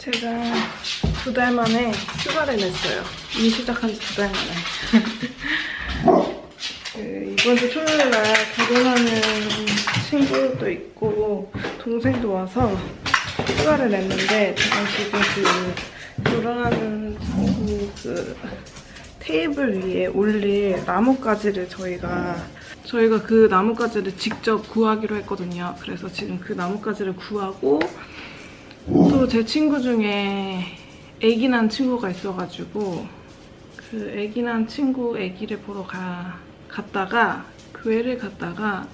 제가 두 달 만에 휴가를 냈어요. 일 시작한 지 두 달 만에. 그 이번 주 토요일 날 결혼하는 친구도 있고 동생도 와서 휴가를 냈는데 제가 지금 그 결혼하는 친구 그 테이블 위에 올릴 나뭇가지를 저희가 저희가 그 나뭇가지를 직접 구하기로 했거든요. 그래서 지금 그 나뭇가지를 구하고 또 제 친구 중에 아기 난 친구가 있어가지고 그 아기 난 친구 아기를 보러 가, 갔다가 교회를 갔다가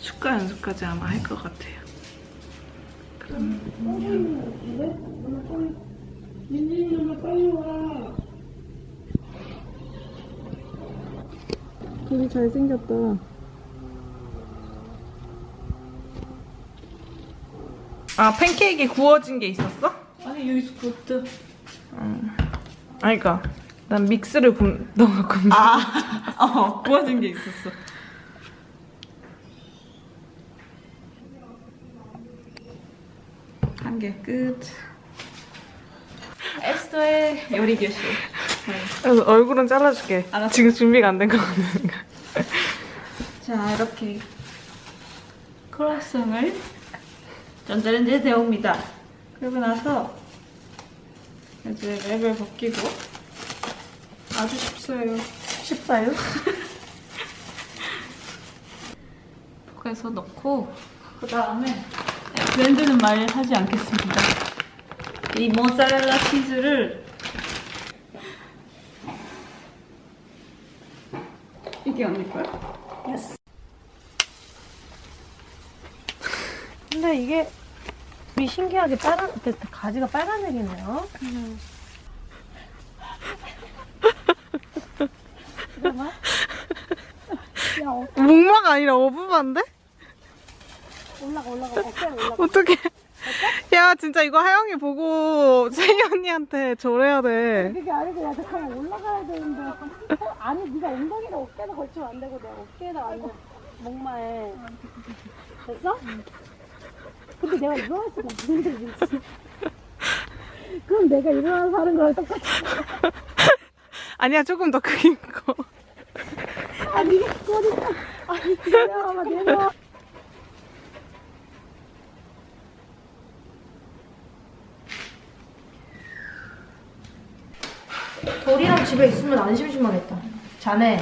축가 연습까지 아마 할 것 같아요. 그러면 민진이 엄마 빨리 와. 되게 잘생겼다. 아 팬케이크에 구워진 게 있었어? 아니 여기서 굿드 아니 그니까 난 믹스를 굽, 넣어 굽는 아 어 구워진 게 있었어. 한 개 끝. 에스더의 요리 교실. 그래서 얼굴은 잘라줄게. 알았어. 지금 준비가 안 된 거거든 자 이렇게 크로스를 전자레인지에 데웁니다 그러고 나서 이제 랩을 벗기고 아주 쉽어요 쉽어요? 포크에서 넣고 그 다음에 브랜드는 말 하지 않겠습니다. 이 모짜렐라 치즈를 이게 언니 거야? 근데 이게 우리 신기하게 빨간 그 가지가 빨간색이네요. 잠깐만. 야 어, 목마가 아니라 어부반데? 올라가 올라가 어깨 올라가. 어떡해 야 진짜 이거 하영이 보고 세희 언니한테 절해야 돼 그게 아니고 야 잠깐만 올라가야 되는데 어, 아니 네가 엉덩이를 어깨에다 걸치면 안 되고 내가 어깨에다 아니면 목마에 됐어? 근데 내가 일어날 수가 없는데 지금. 그럼 내가 일어나서 하는 거랑 똑같아. 아니야 조금 더 크긴 거 아니 이게 그거니까 아니 내려와봐 내려와. 돌이랑 집에 있으면 안 심심하겠다. 자네.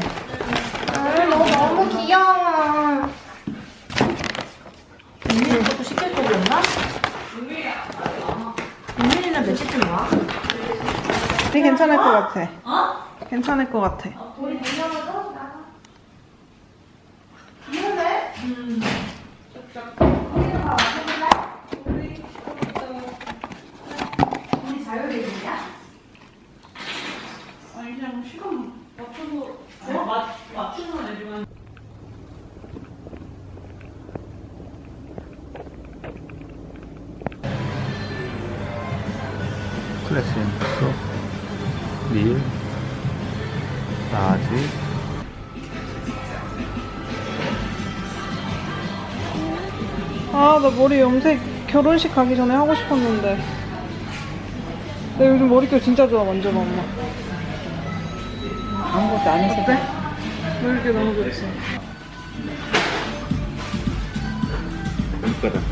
아, 너 너무 귀여워. 시킬 거였나? 윤민이는 며칠쯤 와? 네, 괜찮을 것 같아 어? 괜찮을 것 같아 돌이 굉장히 떨어지다. 이런데? 음. 엠프소 릴 라지 아 나 머리 염색 결혼식 가기 전에 하고 싶었는데 나 요즘 머릿결 진짜 좋아 만져봐 엄마 아무것도 안 해서 어때? 머릿결 너무 좋지 손가락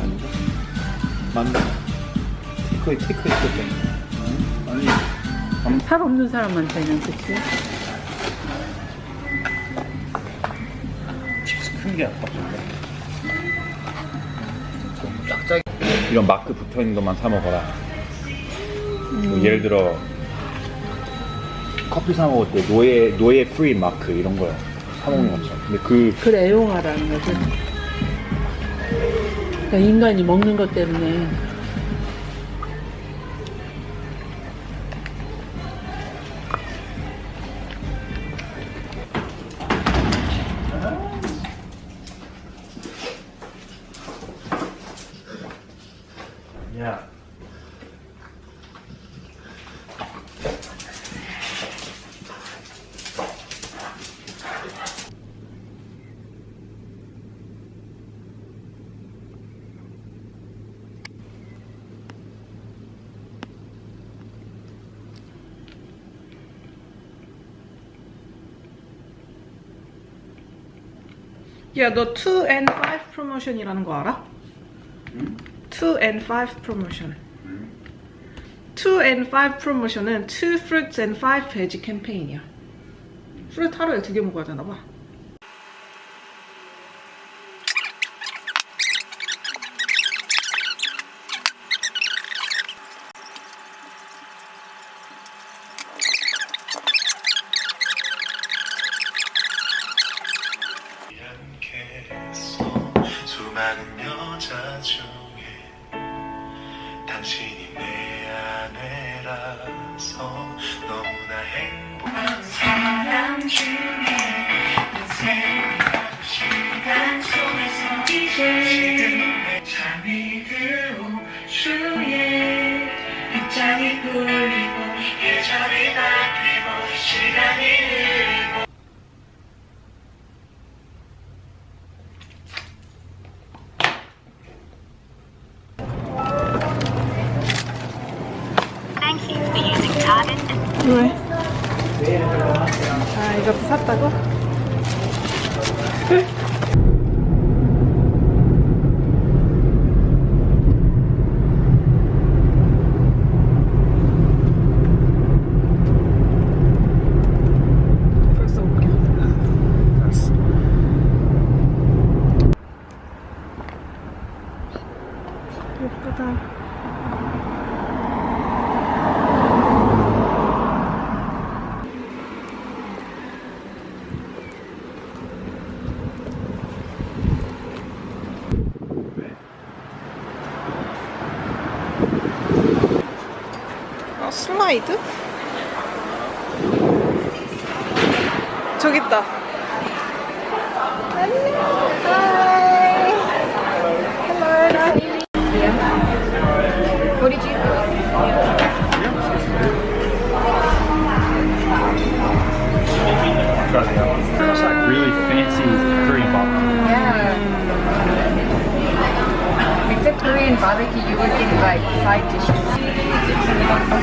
아닌가? 맞나? 티커에 티커 있었잖아 아니. 살 없는 사람한테는 그치? 칩스 큰 게 아깝던데. 좀 짝짝이 이런 마크 붙어있는 것만 사 먹어라. 뭐 예를 들어 커피 사 먹을 때 노예 노예 프리 마크 이런 거사 먹는 것처럼 근데 그 그걸 애용하라는 거지. 그러니까 인간이 먹는 것 때문에 야, 너 2 and 5 프로모션이라는 거 알아? 2 and 5 프로모션. 2 and 5 프로모션은 2 fruits and 5 veg 캠페인이야. 프루트 하루에 두 개 먹어야 되나 봐. 않겠어 수많은 여자 중에 당신이 내 아내라서 너무나 행복한 사람 중에 인생이라는 시간 속에서 지금 왜? 아, 이것도 샀다고? 예쁘다. 어, 슬라이드? 저기 있다. barbecue, you would get like five dishes.